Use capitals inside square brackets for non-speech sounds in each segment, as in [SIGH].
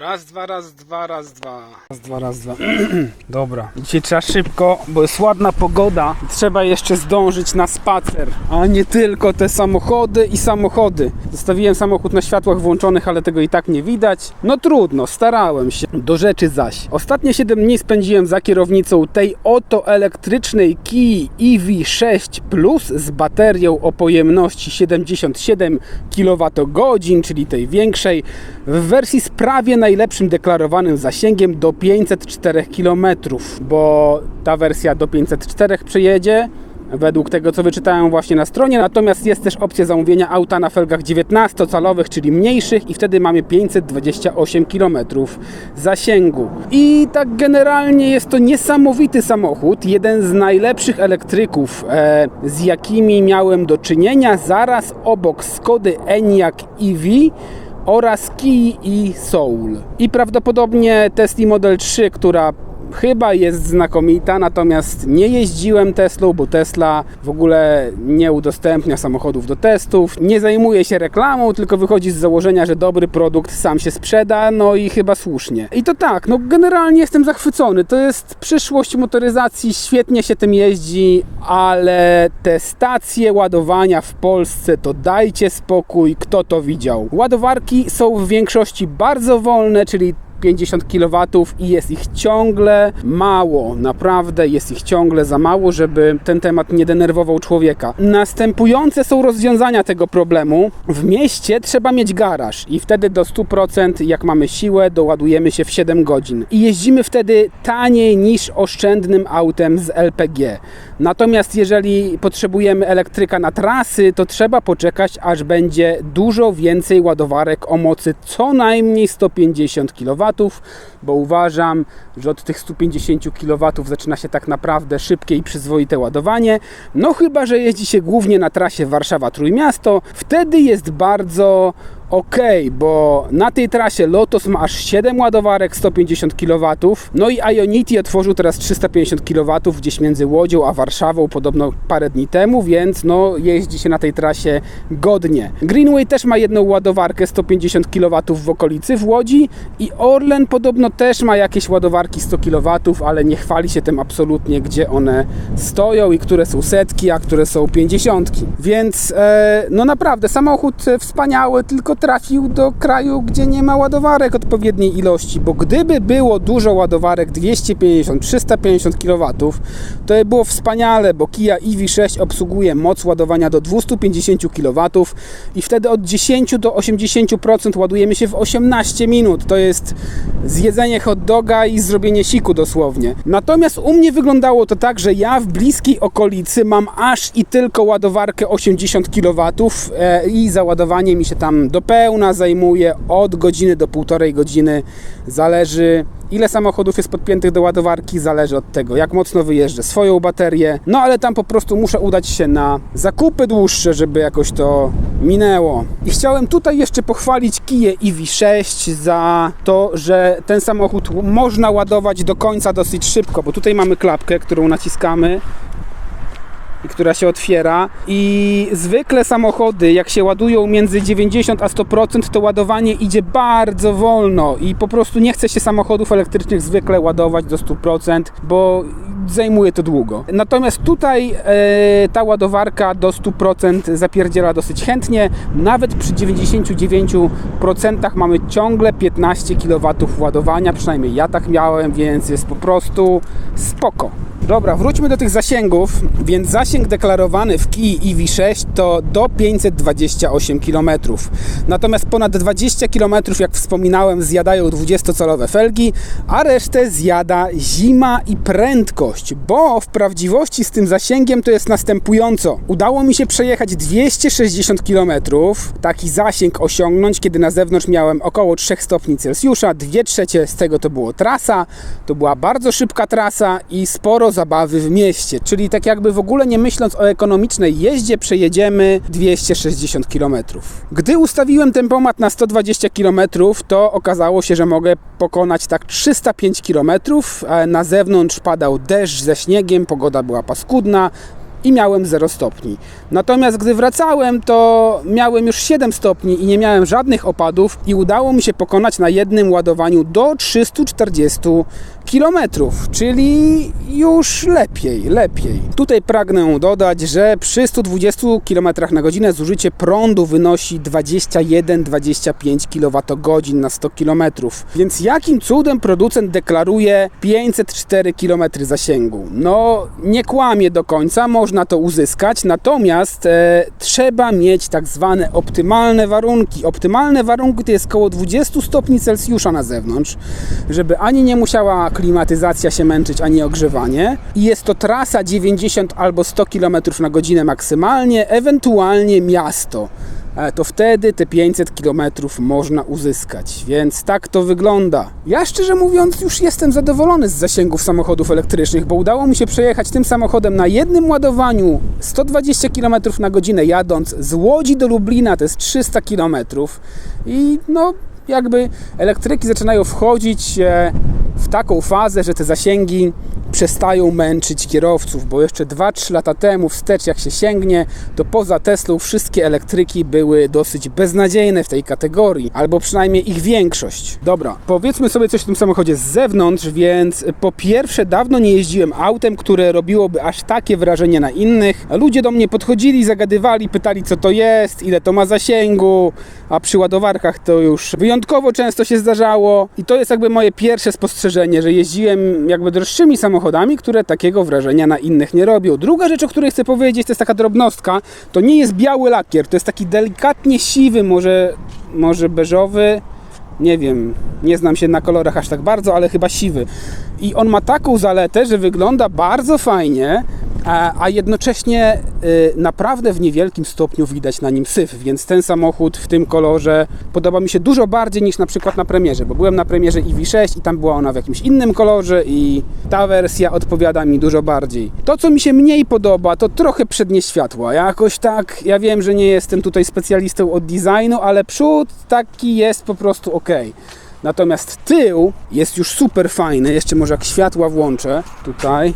Raz, dwa, raz, dwa, raz, dwa. Raz, dwa, raz, dwa. [CLEARS THROAT] Dobra. Dzisiaj trzeba szybko, bo jest ładna pogoda. Trzeba jeszcze zdążyć na spacer, a nie tylko te samochody i samochody. Zostawiłem samochód na światłach włączonych, ale tego i tak nie widać. No trudno, starałem się. Do rzeczy zaś. Ostatnie 7 dni spędziłem za kierownicą tej oto elektrycznej Kii EV6 Plus z baterią o pojemności 77 kWh, czyli tej większej, w wersji z prawie najlepszym deklarowanym zasięgiem do 504 km, bo ta wersja do 504 przyjedzie. Według tego, co wyczytałem właśnie na stronie, natomiast jest też opcja zamówienia auta na felgach 19-calowych, czyli mniejszych, i wtedy mamy 528 km zasięgu. I tak generalnie jest to niesamowity samochód, jeden z najlepszych elektryków, e, z jakimi miałem do czynienia, zaraz obok Skody Enyaq EV oraz Kii i Soul. I prawdopodobnie Tesla Model 3, która chyba jest znakomita, natomiast nie jeździłem Teslą, bo Tesla w ogóle nie udostępnia samochodów do testów, nie zajmuje się reklamą, tylko wychodzi z założenia, że dobry produkt sam się sprzeda, no i chyba słusznie. I to tak, no generalnie jestem zachwycony, to jest przyszłość motoryzacji, świetnie się tym jeździ, ale te stacje ładowania w Polsce to dajcie spokój, kto to widział. Ładowarki są w większości bardzo wolne, czyli 50 kW i jest ich ciągle mało, naprawdę jest ich ciągle za mało, żeby ten temat nie denerwował człowieka. Następujące są rozwiązania tego problemu. W mieście trzeba mieć garaż i wtedy do 100% jak mamy siłę doładujemy się w 7 godzin i jeździmy wtedy taniej niż oszczędnym autem z LPG. Natomiast jeżeli potrzebujemy elektryka na trasy, to trzeba poczekać aż będzie dużo więcej ładowarek o mocy co najmniej 150 kW bo uważam, że od tych 150 kW zaczyna się tak naprawdę szybkie i przyzwoite ładowanie. No chyba, że jeździ się głównie na trasie Warszawa-Trójmiasto, wtedy jest bardzo ok, bo na tej trasie Lotus ma aż 7 ładowarek 150 kW, no i Ionity otworzył teraz 350 kW gdzieś między Łodzią a Warszawą podobno parę dni temu, więc no jeździ się na tej trasie godnie. Greenway też ma jedną ładowarkę 150 kW w okolicy w Łodzi i Orlen podobno też ma jakieś ładowarki 100 kW, ale nie chwali się tym absolutnie, gdzie one stoją i które są setki, a które są 50. Więc e, no naprawdę samochód wspaniały, tylko trafił do kraju, gdzie nie ma ładowarek odpowiedniej ilości, bo gdyby było dużo ładowarek 250-350 kW, to by było wspaniale, bo Kia EV6 obsługuje moc ładowania do 250 kW i wtedy od 10 do 80% ładujemy się w 18 minut. To jest zjedzenie hot doga i zrobienie siku dosłownie. Natomiast u mnie wyglądało to tak, że ja w bliskiej okolicy mam aż i tylko ładowarkę 80 kW e, i załadowanie mi się tam do pełna zajmuje od godziny do półtorej godziny. Zależy ile samochodów jest podpiętych do ładowarki, zależy od tego jak mocno wyjeżdżę swoją baterię. No ale tam po prostu muszę udać się na zakupy dłuższe, żeby jakoś to minęło. I chciałem tutaj jeszcze pochwalić Kiję EV6 za to, że ten samochód można ładować do końca dosyć szybko, bo tutaj mamy klapkę, którą naciskamy i która się otwiera i zwykle samochody jak się ładują między 90 a 100% to ładowanie idzie bardzo wolno i po prostu nie chce się samochodów elektrycznych zwykle ładować do 100%, bo zajmuje to długo. Natomiast tutaj e, ta ładowarka do 100% zapierdziela dosyć chętnie. Nawet przy 99% mamy ciągle 15 kW ładowania, przynajmniej ja tak miałem, więc jest po prostu spoko. Dobra, wróćmy do tych zasięgów. Więc zasięg deklarowany w Kii EV6 to do 528 km. Natomiast ponad 20 km, jak wspominałem, zjadają 20-calowe felgi, a resztę zjada zima i prędkość, bo w prawdziwości z tym zasięgiem to jest następująco. Udało mi się przejechać 260 km, taki zasięg osiągnąć, kiedy na zewnątrz miałem około 3 stopni Celsjusza, 2 trzecie z tego to było trasa, to była bardzo szybka trasa i sporo zabawy w mieście, czyli tak jakby w ogóle nie myśląc o ekonomicznej jeździe, przejedziemy 260 km. Gdy ustawiłem tempomat na 120 km, to okazało się, że mogę pokonać tak 305 km. Na zewnątrz padał deszcz ze śniegiem, pogoda była paskudna, i miałem 0 stopni. Natomiast gdy wracałem, to miałem już 7 stopni i nie miałem żadnych opadów i udało mi się pokonać na jednym ładowaniu do 340 km, czyli już lepiej, lepiej. Tutaj pragnę dodać, że przy 120 km na godzinę zużycie prądu wynosi 21-25 kWh na 100 km. Więc jakim cudem producent deklaruje 504 km zasięgu? No, nie kłamie do końca, można to uzyskać, natomiast e, trzeba mieć tak zwane optymalne warunki. Optymalne warunki to jest około 20 stopni Celsjusza na zewnątrz, żeby ani nie musiała klimatyzacja się męczyć, ani ogrzewanie. I jest to trasa 90 albo 100 km na godzinę maksymalnie, ewentualnie miasto e, to wtedy te 500 km można uzyskać. Więc tak to wygląda. Ja szczerze mówiąc już jestem zadowolony z zasięgów samochodów elektrycznych, bo udało mi się przejechać tym samochodem na jednym ładowaniu 120 km na godzinę jadąc z Łodzi do Lublina to jest 300 km i no jakby elektryki zaczynają wchodzić e, w taką fazę, że te zasięgi przestają męczyć kierowców, bo jeszcze 2-3 lata temu wstecz jak się sięgnie, to poza Teslą wszystkie elektryki były dosyć beznadziejne w tej kategorii, albo przynajmniej ich większość. Dobra, powiedzmy sobie coś o tym samochodzie z zewnątrz, więc po pierwsze dawno nie jeździłem autem, które robiłoby aż takie wrażenie na innych. Ludzie do mnie podchodzili, zagadywali, pytali co to jest, ile to ma zasięgu, a przy ładowarkach to już wyjątkowo często się zdarzało i to jest jakby moje pierwsze spostrzeżenie, że jeździłem jakby droższymi samochodami, które takiego wrażenia na innych nie robią. Druga rzecz, o której chcę powiedzieć, to jest taka drobnostka, to nie jest biały lakier, to jest taki delikatnie siwy, może, może beżowy, nie wiem, nie znam się na kolorach aż tak bardzo, ale chyba siwy. I on ma taką zaletę, że wygląda bardzo fajnie, a, jednocześnie y, naprawdę w niewielkim stopniu widać na nim syf, więc ten samochód w tym kolorze podoba mi się dużo bardziej niż na przykład na premierze, bo byłem na premierze EV6 i tam była ona w jakimś innym kolorze i ta wersja odpowiada mi dużo bardziej. To, co mi się mniej podoba, to trochę przednie światła. Jakoś tak, ja wiem, że nie jestem tutaj specjalistą od designu, ale przód taki jest po prostu ok. Natomiast tył jest już super fajny. Jeszcze może jak światła włączę tutaj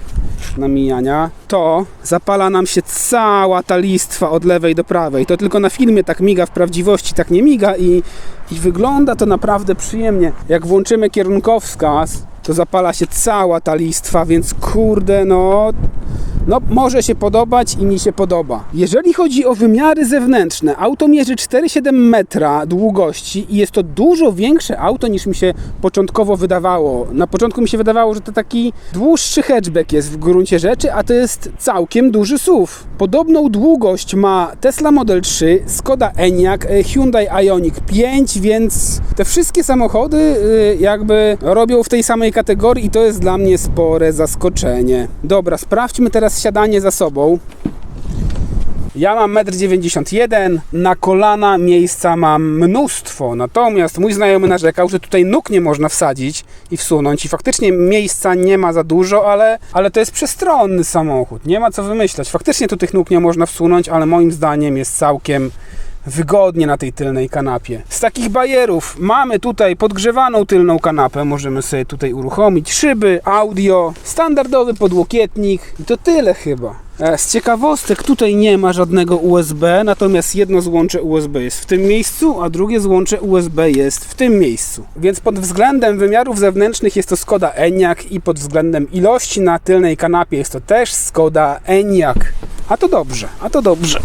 na mijania, to zapala nam się cała ta listwa od lewej do prawej. To tylko na filmie tak miga, w prawdziwości tak nie miga i, i wygląda to naprawdę przyjemnie. Jak włączymy kierunkowskaz, to zapala się cała ta listwa, więc kurde, no no, może się podobać i mi się podoba. Jeżeli chodzi o wymiary zewnętrzne, auto mierzy 4,7 metra długości i jest to dużo większe auto niż mi się początkowo wydawało. Na początku mi się wydawało, że to taki dłuższy hatchback jest w gruncie rzeczy, a to jest całkiem duży SUV. Podobną długość ma Tesla Model 3, Skoda Enyaq, e, Hyundai Ioniq 5, więc te wszystkie samochody y, jakby robią w tej samej kategorii i to jest dla mnie spore zaskoczenie. Dobra, sprawdźmy teraz siadanie za sobą. Ja mam 1,91 m, na kolana miejsca mam mnóstwo, natomiast mój znajomy narzekał, że tutaj nóg nie można wsadzić i wsunąć i faktycznie miejsca nie ma za dużo, ale, ale to jest przestronny samochód, nie ma co wymyślać. Faktycznie tu tych nóg nie można wsunąć, ale moim zdaniem jest całkiem wygodnie na tej tylnej kanapie. Z takich bajerów mamy tutaj podgrzewaną tylną kanapę, możemy sobie tutaj uruchomić szyby, audio, standardowy podłokietnik i to tyle chyba. E, z ciekawostek tutaj nie ma żadnego USB, natomiast jedno złącze USB jest w tym miejscu, a drugie złącze USB jest w tym miejscu. Więc pod względem wymiarów zewnętrznych jest to Skoda Enyaq i pod względem ilości na tylnej kanapie jest to też Skoda Enyaq. A to dobrze, a to dobrze.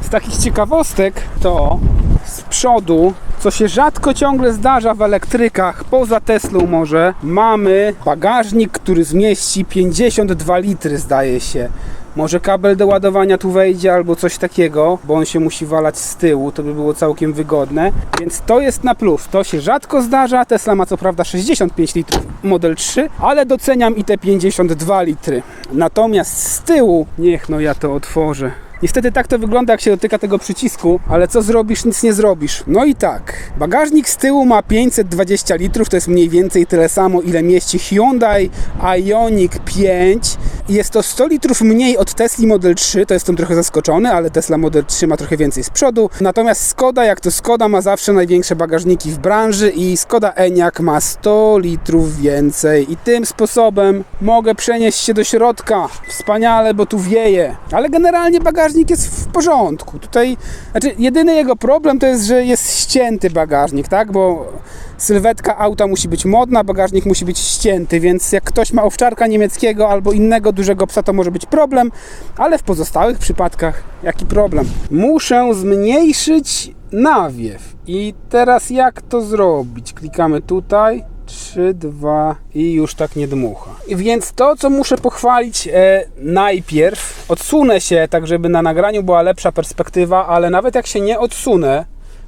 Z takich ciekawostek to z przodu, co się rzadko ciągle zdarza w elektrykach, poza Teslą może, mamy bagażnik, który zmieści 52 litry zdaje się. Może kabel do ładowania tu wejdzie albo coś takiego, bo on się musi walać z tyłu, to by było całkiem wygodne. Więc to jest na plus. To się rzadko zdarza. Tesla ma co prawda 65 litrów Model 3, ale doceniam i te 52 litry. Natomiast z tyłu, niech no ja to otworzę. Niestety tak to wygląda, jak się dotyka tego przycisku, ale co zrobisz, nic nie zrobisz. No i tak, bagażnik z tyłu ma 520 litrów, to jest mniej więcej tyle samo, ile mieści Hyundai Ioniq 5 jest to 100 litrów mniej od Tesla Model 3, to jestem trochę zaskoczony, ale Tesla Model 3 ma trochę więcej z przodu. Natomiast Skoda, jak to Skoda, ma zawsze największe bagażniki w branży i Skoda Enyaq ma 100 litrów więcej i tym sposobem mogę przenieść się do środka. Wspaniale, bo tu wieje. Ale generalnie bagażnik jest w porządku. Tutaj, znaczy jedyny jego problem to jest, że jest ścięty bagażnik, tak? Bo sylwetka auta musi być modna, bagażnik musi być ścięty, więc jak ktoś ma owczarka niemieckiego albo innego dużego psa, to może być problem, ale w pozostałych przypadkach jaki problem? Muszę zmniejszyć nawiew. I teraz jak to zrobić? Klikamy tutaj. 3, 2 i już tak nie dmucha. Więc to, co muszę pochwalić e, najpierw, odsunę się tak, żeby na nagraniu była lepsza perspektywa, ale nawet jak się nie odsunę,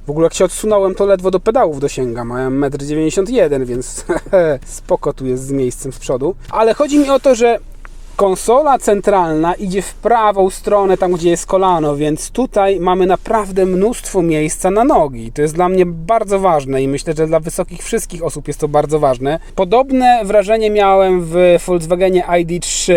w ogóle jak się odsunąłem, to ledwo do pedałów dosięgam. Mają 1,91 m, więc [LAUGHS] spoko tu jest z miejscem z przodu. Ale chodzi mi o to, że konsola centralna idzie w prawą stronę, tam gdzie jest kolano, więc tutaj mamy naprawdę mnóstwo miejsca na nogi. To jest dla mnie bardzo ważne i myślę, że dla wysokich wszystkich osób jest to bardzo ważne. Podobne wrażenie miałem w Volkswagenie ID3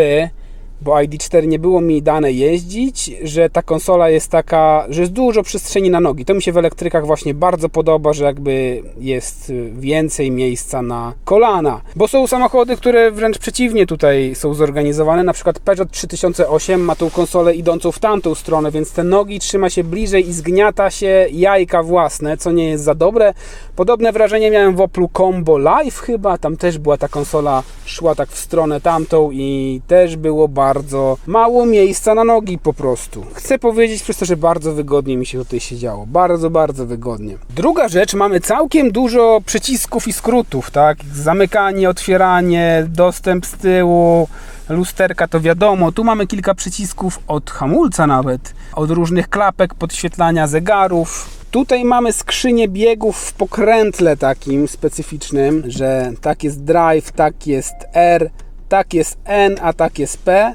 bo ID4 nie było mi dane jeździć, że ta konsola jest taka, że jest dużo przestrzeni na nogi. To mi się w elektrykach właśnie bardzo podoba, że jakby jest więcej miejsca na kolana. Bo są samochody, które wręcz przeciwnie tutaj są zorganizowane. Na przykład Peugeot 3008 ma tą konsolę idącą w tamtą stronę, więc te nogi trzyma się bliżej i zgniata się jajka własne, co nie jest za dobre. Podobne wrażenie miałem w Oplu Combo Live chyba. Tam też była ta konsola, szła tak w stronę tamtą i też było bardzo bardzo mało miejsca na nogi po prostu. Chcę powiedzieć przez to, że bardzo wygodnie mi się tutaj siedziało. Bardzo, bardzo wygodnie. Druga rzecz, mamy całkiem dużo przycisków i skrótów, tak? Zamykanie, otwieranie, dostęp z tyłu, lusterka to wiadomo. Tu mamy kilka przycisków od hamulca nawet, od różnych klapek, podświetlania zegarów. Tutaj mamy skrzynię biegów w pokrętle takim specyficznym, że tak jest drive, tak jest R, tak jest N, a tak jest P.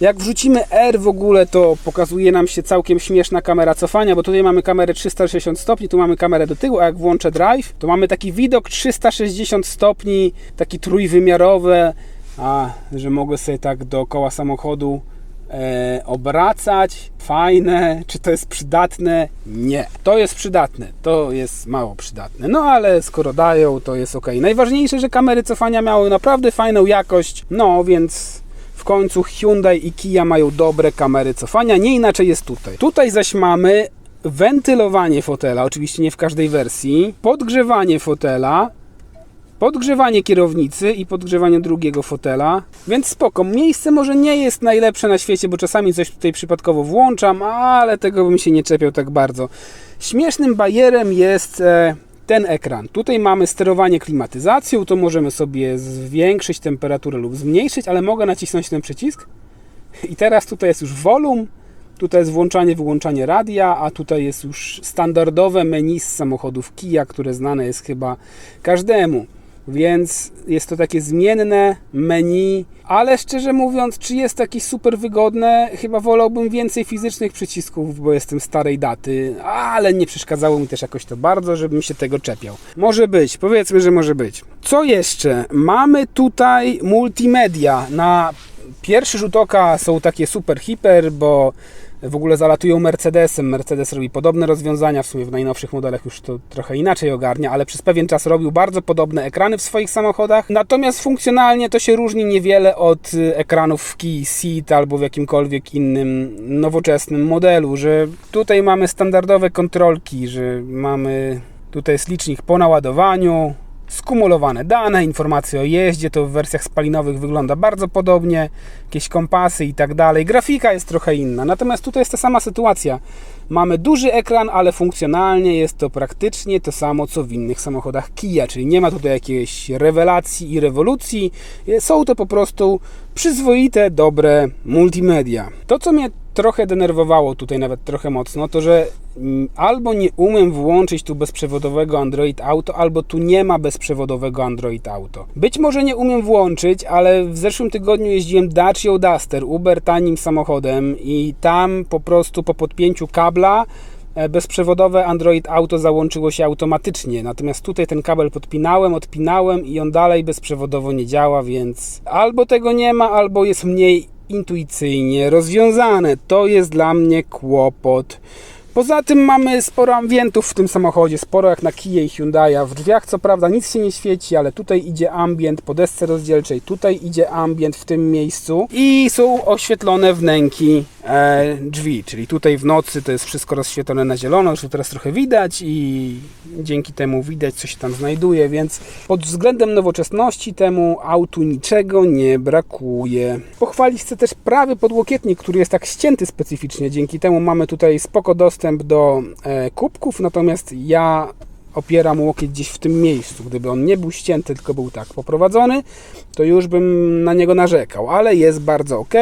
Jak wrzucimy R w ogóle, to pokazuje nam się całkiem śmieszna kamera cofania, bo tutaj mamy kamerę 360 stopni, tu mamy kamerę do tyłu, a jak włączę drive, to mamy taki widok 360 stopni, taki trójwymiarowy, a że mogę sobie tak dookoła samochodu e, obracać. Fajne. Czy to jest przydatne? Nie. To jest przydatne. To jest mało przydatne. No ale skoro dają, to jest ok. Najważniejsze, że kamery cofania miały naprawdę fajną jakość. No więc w końcu Hyundai i Kia mają dobre kamery cofania, nie inaczej jest tutaj. Tutaj zaś mamy wentylowanie fotela, oczywiście nie w każdej wersji, podgrzewanie fotela, podgrzewanie kierownicy i podgrzewanie drugiego fotela, więc spoko. Miejsce może nie jest najlepsze na świecie, bo czasami coś tutaj przypadkowo włączam, ale tego bym się nie czepiał tak bardzo. Śmiesznym bajerem jest e, ten ekran. Tutaj mamy sterowanie klimatyzacją, to możemy sobie zwiększyć temperaturę lub zmniejszyć, ale mogę nacisnąć ten przycisk. I teraz tutaj jest już volume, tutaj jest włączanie, wyłączanie radia, a tutaj jest już standardowe menu z samochodów Kia, które znane jest chyba każdemu więc jest to takie zmienne menu, ale szczerze mówiąc, czy jest takie super wygodne? Chyba wolałbym więcej fizycznych przycisków, bo jestem starej daty, ale nie przeszkadzało mi też jakoś to bardzo, żebym się tego czepiał. Może być, powiedzmy, że może być. Co jeszcze? Mamy tutaj multimedia. Na pierwszy rzut oka są takie super hiper, bo w ogóle zalatują Mercedesem. Mercedes robi podobne rozwiązania, w sumie w najnowszych modelach już to trochę inaczej ogarnia, ale przez pewien czas robił bardzo podobne ekrany w swoich samochodach. Natomiast funkcjonalnie to się różni niewiele od y, ekranów w Key Seat albo w jakimkolwiek innym nowoczesnym modelu, że tutaj mamy standardowe kontrolki, że mamy tutaj jest licznik po naładowaniu, skumulowane dane, informacje o jeździe, to w wersjach spalinowych wygląda bardzo podobnie, jakieś kompasy i tak dalej. Grafika jest trochę inna, natomiast tutaj jest ta sama sytuacja. Mamy duży ekran, ale funkcjonalnie jest to praktycznie to samo, co w innych samochodach Kia, czyli nie ma tutaj jakiejś rewelacji i rewolucji. Są to po prostu przyzwoite, dobre multimedia. To, co mnie trochę denerwowało tutaj nawet trochę mocno, to że albo nie umiem włączyć tu bezprzewodowego Android Auto, albo tu nie ma bezprzewodowego Android Auto. Być może nie umiem włączyć, ale w zeszłym tygodniu jeździłem Dacia Duster, Uber tanim samochodem i tam po prostu po podpięciu kabla e, bezprzewodowe Android Auto załączyło się automatycznie. Natomiast tutaj ten kabel podpinałem, odpinałem i on dalej bezprzewodowo nie działa, więc albo tego nie ma, albo jest mniej intuicyjnie rozwiązane. To jest dla mnie kłopot. Poza tym mamy sporo ambientów w tym samochodzie, sporo jak na Kia i Hyundai'a. W drzwiach co prawda nic się nie świeci, ale tutaj idzie ambient po desce rozdzielczej, tutaj idzie ambient w tym miejscu i są oświetlone wnęki e, drzwi, czyli tutaj w nocy to jest wszystko rozświetlone na zielono, już teraz trochę widać i dzięki temu widać co się tam znajduje, więc pod względem nowoczesności temu autu niczego nie brakuje. Pochwalić chcę też prawy podłokietnik, który jest tak ścięty specyficznie, dzięki temu mamy tutaj spoko dostęp do e, kubków, natomiast ja opieram łokieć gdzieś w tym miejscu. Gdyby on nie był ścięty, tylko był tak poprowadzony, to już bym na niego narzekał, ale jest bardzo ok.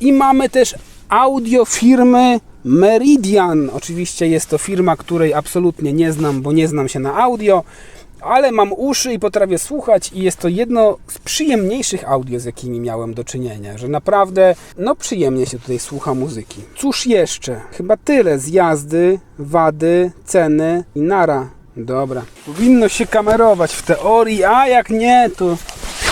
I mamy też audio firmy Meridian. Oczywiście jest to firma, której absolutnie nie znam, bo nie znam się na audio, ale mam uszy i potrafię słuchać i jest to jedno z przyjemniejszych audio, z jakimi miałem do czynienia, że naprawdę, no przyjemnie się tutaj słucha muzyki. Cóż jeszcze? Chyba tyle z jazdy, wady, ceny i nara. Dobra. Powinno się kamerować w teorii, a jak nie, to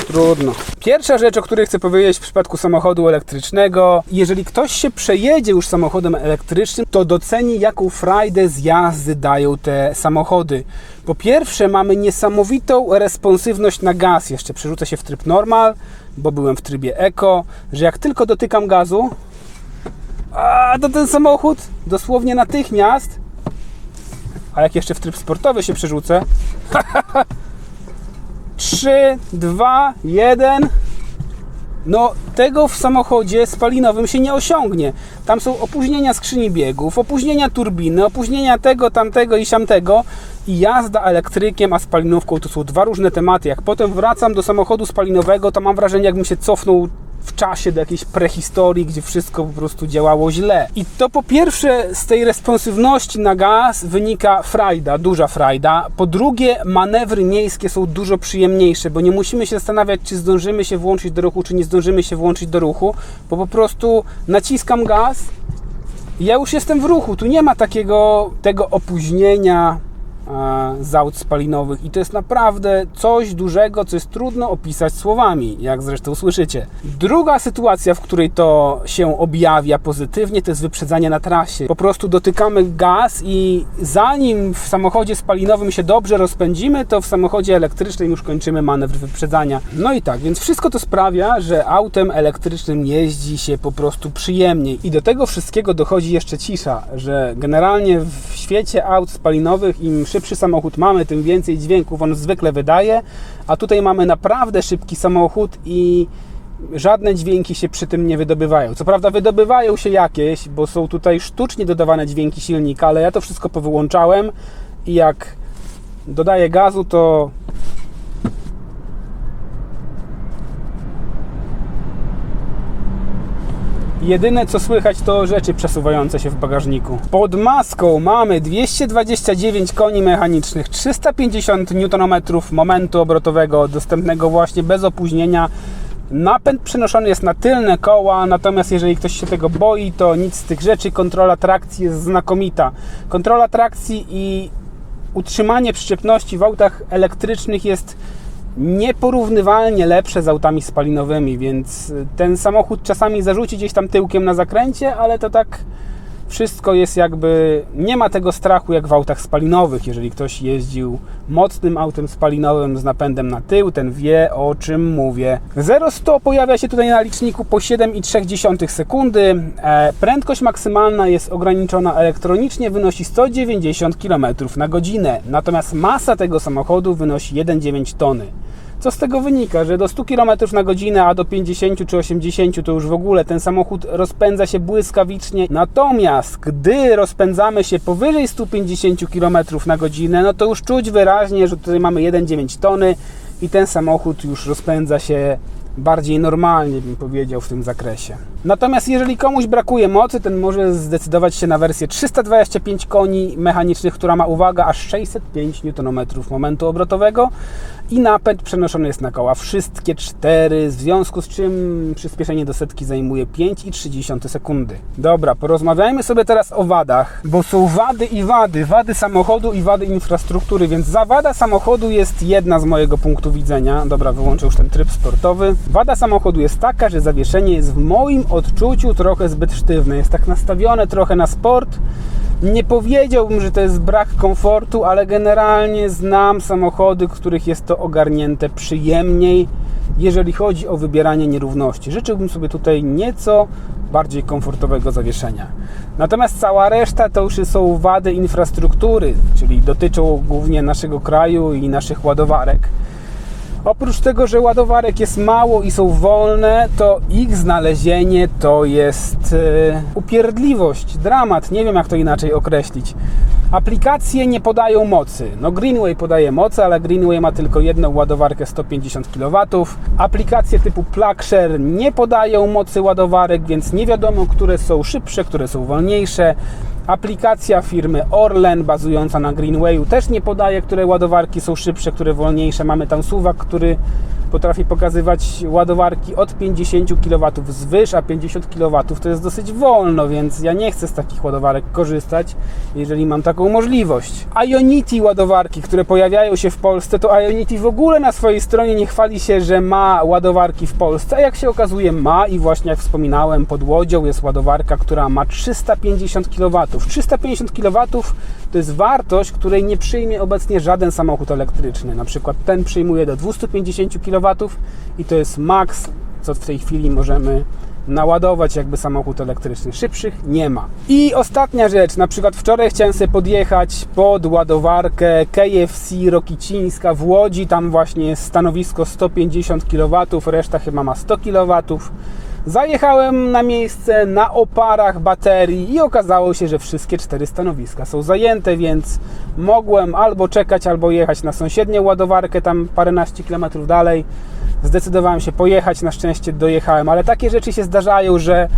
trudno. Pierwsza rzecz, o której chcę powiedzieć w przypadku samochodu elektrycznego, jeżeli ktoś się przejedzie już samochodem elektrycznym, to doceni jaką frajdę z jazdy dają te samochody. Po pierwsze mamy niesamowitą responsywność na gaz, jeszcze przerzucę się w tryb normal, bo byłem w trybie eco, że jak tylko dotykam gazu, a to ten samochód dosłownie natychmiast a jak jeszcze w tryb sportowy się przerzucę [LAUGHS] 3, 2, 1 no tego w samochodzie spalinowym się nie osiągnie. Tam są opóźnienia skrzyni biegów, opóźnienia turbiny, opóźnienia tego, tamtego i siamtego i jazda elektrykiem, a spalinówką to są dwa różne tematy. Jak potem wracam do samochodu spalinowego, to mam wrażenie jakbym się cofnął w czasie do jakiejś prehistorii, gdzie wszystko po prostu działało źle. I to po pierwsze z tej responsywności na gaz wynika frajda, duża frajda. Po drugie manewry miejskie są dużo przyjemniejsze, bo nie musimy się zastanawiać, czy zdążymy się włączyć do ruchu, czy nie zdążymy się włączyć do ruchu, bo po prostu naciskam gaz ja już jestem w ruchu. Tu nie ma takiego tego opóźnienia, z aut spalinowych i to jest naprawdę coś dużego, co jest trudno opisać słowami, jak zresztą słyszycie. Druga sytuacja, w której to się objawia pozytywnie, to jest wyprzedzanie na trasie. Po prostu dotykamy gaz i zanim w samochodzie spalinowym się dobrze rozpędzimy, to w samochodzie elektrycznym już kończymy manewr wyprzedzania. No i tak, więc wszystko to sprawia, że autem elektrycznym jeździ się po prostu przyjemniej i do tego wszystkiego dochodzi jeszcze cisza, że generalnie w świecie aut spalinowych im szybciej szybszy samochód mamy, tym więcej dźwięków on zwykle wydaje, a tutaj mamy naprawdę szybki samochód i żadne dźwięki się przy tym nie wydobywają. Co prawda wydobywają się jakieś, bo są tutaj sztucznie dodawane dźwięki silnika, ale ja to wszystko powyłączałem i jak dodaję gazu, to Jedyne co słychać to rzeczy przesuwające się w bagażniku. Pod maską mamy 229 koni mechanicznych, 350 Nm momentu obrotowego dostępnego właśnie bez opóźnienia. Napęd przenoszony jest na tylne koła, natomiast jeżeli ktoś się tego boi, to nic z tych rzeczy. Kontrola trakcji jest znakomita. Kontrola trakcji i utrzymanie przyczepności w autach elektrycznych jest nieporównywalnie lepsze z autami spalinowymi, więc ten samochód czasami zarzuci gdzieś tam tyłkiem na zakręcie, ale to tak wszystko jest jakby, nie ma tego strachu jak w autach spalinowych. Jeżeli ktoś jeździł mocnym autem spalinowym z napędem na tył, ten wie o czym mówię. 0-100 pojawia się tutaj na liczniku po 7,3 sekundy. E, prędkość maksymalna jest ograniczona elektronicznie, wynosi 190 km na godzinę. Natomiast masa tego samochodu wynosi 1,9 tony. Co z tego wynika? Że do 100 km na godzinę, a do 50 czy 80 to już w ogóle ten samochód rozpędza się błyskawicznie. Natomiast gdy rozpędzamy się powyżej 150 km na godzinę, no to już czuć wyraźnie, że tutaj mamy 1,9 tony i ten samochód już rozpędza się bardziej normalnie, bym powiedział, w tym zakresie. Natomiast jeżeli komuś brakuje mocy, ten może zdecydować się na wersję 325 koni mechanicznych, która ma, uwaga, aż 605 Nm momentu obrotowego i napęd przenoszony jest na koła wszystkie cztery, w związku z czym przyspieszenie do setki zajmuje 5,3 sekundy. Dobra, porozmawiajmy sobie teraz o wadach, bo są wady i wady, wady samochodu i wady infrastruktury, więc za wada samochodu jest jedna z mojego punktu widzenia. Dobra, wyłączę już ten tryb sportowy. Wada samochodu jest taka, że zawieszenie jest w moim odczuciu trochę zbyt sztywne, jest tak nastawione trochę na sport. Nie powiedziałbym, że to jest brak komfortu, ale generalnie znam samochody, których jest to ogarnięte przyjemniej, jeżeli chodzi o wybieranie nierówności. Życzyłbym sobie tutaj nieco bardziej komfortowego zawieszenia. Natomiast cała reszta to już są wady infrastruktury, czyli dotyczą głównie naszego kraju i naszych ładowarek. Oprócz tego, że ładowarek jest mało i są wolne, to ich znalezienie to jest e, upierdliwość, dramat, nie wiem jak to inaczej określić. Aplikacje nie podają mocy. No Greenway podaje mocy, ale Greenway ma tylko jedną ładowarkę 150 kW. Aplikacje typu PlugShare nie podają mocy ładowarek, więc nie wiadomo, które są szybsze, które są wolniejsze. Aplikacja firmy Orlen bazująca na Greenwayu też nie podaje, które ładowarki są szybsze, które wolniejsze. Mamy tam suwak, który potrafi pokazywać ładowarki od 50 kW zwyż, a 50 kW to jest dosyć wolno, więc ja nie chcę z takich ładowarek korzystać, jeżeli mam taką możliwość. Ionity ładowarki, które pojawiają się w Polsce, to Ionity w ogóle na swojej stronie nie chwali się, że ma ładowarki w Polsce, a jak się okazuje ma i właśnie jak wspominałem, pod Łodzią jest ładowarka, która ma 350 kW. 350 kW to jest wartość, której nie przyjmie obecnie żaden samochód elektryczny. Na przykład ten przyjmuje do 250 kW i to jest maks, co w tej chwili możemy naładować jakby samochód elektryczny. Szybszych nie ma. I ostatnia rzecz, na przykład wczoraj chciałem sobie podjechać pod ładowarkę KFC Rokicińska w Łodzi, tam właśnie jest stanowisko 150 kW, reszta chyba ma 100 kW. Zajechałem na miejsce na oparach baterii i okazało się, że wszystkie cztery stanowiska są zajęte, więc mogłem albo czekać, albo jechać na sąsiednią ładowarkę tam paręnaście kilometrów dalej. Zdecydowałem się pojechać, na szczęście dojechałem, ale takie rzeczy się zdarzają, że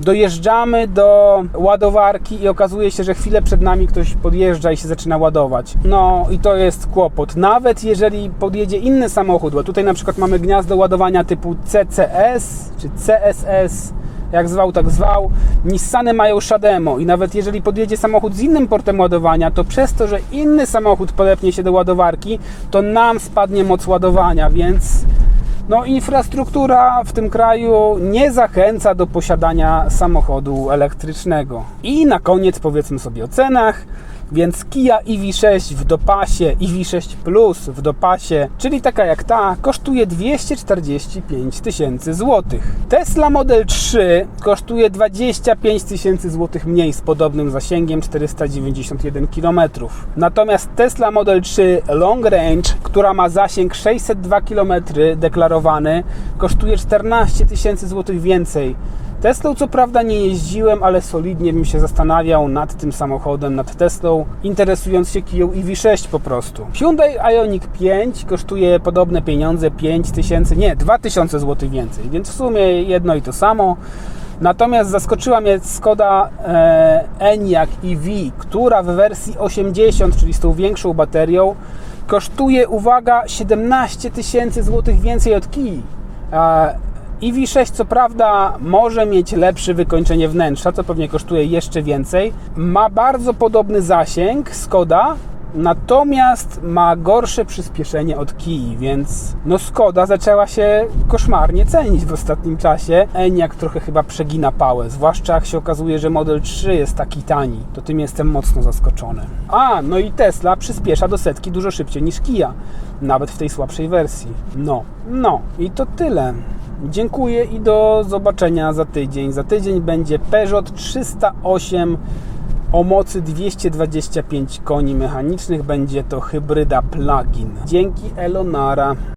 dojeżdżamy do ładowarki i okazuje się, że chwilę przed nami ktoś podjeżdża i się zaczyna ładować. No i to jest kłopot. Nawet jeżeli podjedzie inny samochód, bo tutaj na przykład mamy gniazdo ładowania typu CCS czy CSS, jak zwał, tak zwał. Nissany mają Shademo i nawet jeżeli podjedzie samochód z innym portem ładowania, to przez to, że inny samochód podepnie się do ładowarki, to nam spadnie moc ładowania, więc no, infrastruktura w tym kraju nie zachęca do posiadania samochodu elektrycznego. I na koniec powiedzmy sobie o cenach. Więc Kia EV6 w dopasie, EV6 Plus w dopasie, czyli taka jak ta, kosztuje 245 tysięcy złotych. Tesla Model 3 kosztuje 25 tysięcy złotych mniej z podobnym zasięgiem 491 km. Natomiast Tesla Model 3 Long Range, która ma zasięg 602 km deklarowany, kosztuje 14 tysięcy złotych więcej. Teslą co prawda nie jeździłem, ale solidnie bym się zastanawiał nad tym samochodem, nad Teslą, interesując się Kia EV6 po prostu. Hyundai Ioniq 5 kosztuje podobne pieniądze, 5000, nie, 2000 zł więcej, więc w sumie jedno i to samo. Natomiast zaskoczyła mnie Skoda e, Enyaq EV, która w wersji 80, czyli z tą większą baterią, kosztuje, uwaga, 17 tysięcy złotych więcej od Kii. E, EV6 co prawda może mieć lepsze wykończenie wnętrza, co pewnie kosztuje jeszcze więcej. Ma bardzo podobny zasięg Skoda, natomiast ma gorsze przyspieszenie od Kii, więc no Skoda zaczęła się koszmarnie cenić w ostatnim czasie. Enyaq trochę chyba przegina pałę, zwłaszcza jak się okazuje, że Model 3 jest taki tani. To tym jestem mocno zaskoczony. A, no i Tesla przyspiesza do setki dużo szybciej niż Kia, nawet w tej słabszej wersji. No, no i to tyle. Dziękuję i do zobaczenia za tydzień. Za tydzień będzie Peugeot 308 o mocy 225 koni mechanicznych. Będzie to hybryda plug-in. Dzięki Elonara.